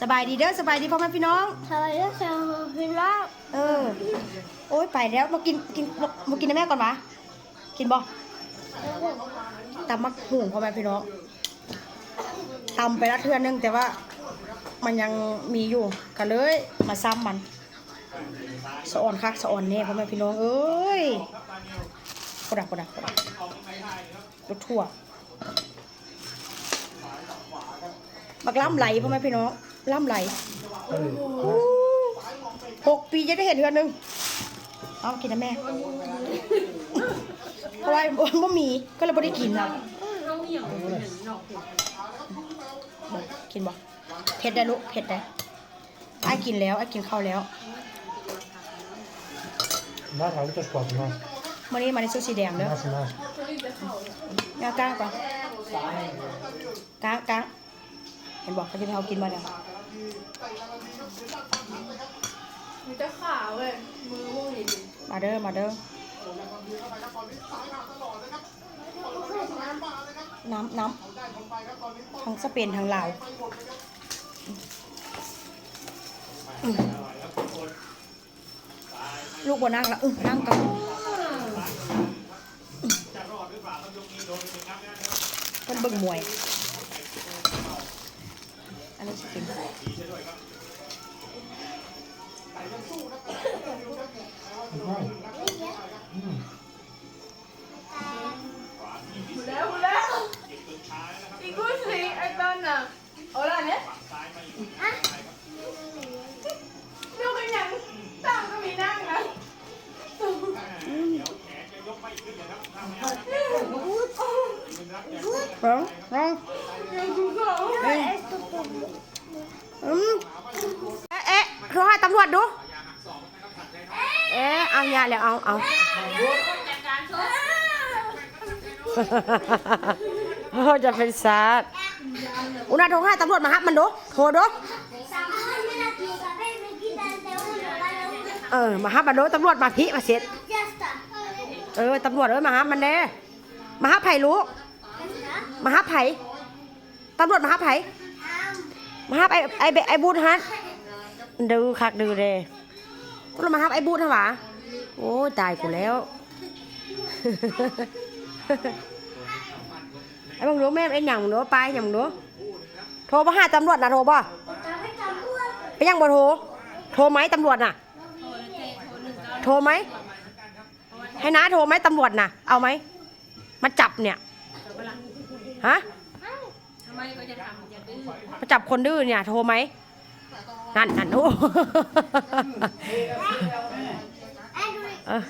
สบายดีเด้อสบายดีพ่อแม่พี่น้องสวัสดีค่ะพี่น้องเออ โอ้ยไปแล้วมากินกินมามากินนะแม่ก่อนวะกินบ่ตำมักหุงพ่อแม่พี่น้องตำไปแล้วเทื่อนึงแต่ว่ามันยังมีอยู่ก็เลยมาซ้ำมันสะอ่อนคักสะอ่อนแน่พ่อแม่พี่น้องเอ้ยกระดักกระดักกระดักรถทั่วบักล่ำไหลพ่อแม่พี่น้อง ล่ำไหลหกปีจะได้เห็นเทือนหนึ่งเอากินนะแม่ เพราะว่าบ่มีก็เลยบ่ได้กินนะกินบ่เผ็ดได้ลูกเผ็ดได้ไอ้ายกินแล้วไอ้ายกินข้าวแล้ว Där har vi inte skott med. มื่อนี้มาในชุดสีแดงเด้อ Där som är. งากางก่อนกางกางเห็นบอกเขาจะไปเอากินมาแล้ว มันจะขาวเว้ย มือพวกนี้ดิมาเด้อมาเด้อน้ำน้ำทั้งสเปนทั้งลาวลูกบ่นั่งและอือนั่งกันเป็นเบิ่งมวย อันนี้สิเป็นแล้วแล้วอีกูสิไอ้ตอนน่ะเอาละเนี่ยอะดูกันยังตามก็มีนั่งนะเอ้าเอ้ายังกูก็เอ้ยอืมเอ๊ะ เอ๊ะโทรให้ตำรวจดู เอ๊ะเอายาแล้วเอาเอาจะเป็นซาดอุณาโทรให้ตำรวจมาฮับมันดูโทรดูเออ มาฮับมันดูตำรวจมาพิมาเสร็จเออตำรวจเอ้ยมาฮับมันเด้มาฮับไผ่ลูกมาฮับไผ่ตำรวจมาฮับไผ่ มาฮับไอ้ไอ้ไอ้บูธฮะดูคักดูเลยกูเรามาฮับไอ้บูธฮะหวะโอ้ตายกูแล้วไอ้บังรู้แม่ไอ้หยังรู้ไปหยังมึงรู้โทรมาหาตำรวจนะโทรป่ะไปยังบ่โทรโทรไหมตำรวจน่ะ โทรไหมให้น้าโทรไหมตำรวจน่ะ เอาไหมมาจับเนี่ยฮะ ทำไมก็จะทำจะดื้อประจับคนดื้อเนี่ย โทรไหมนั่นนั่นโอ้เออ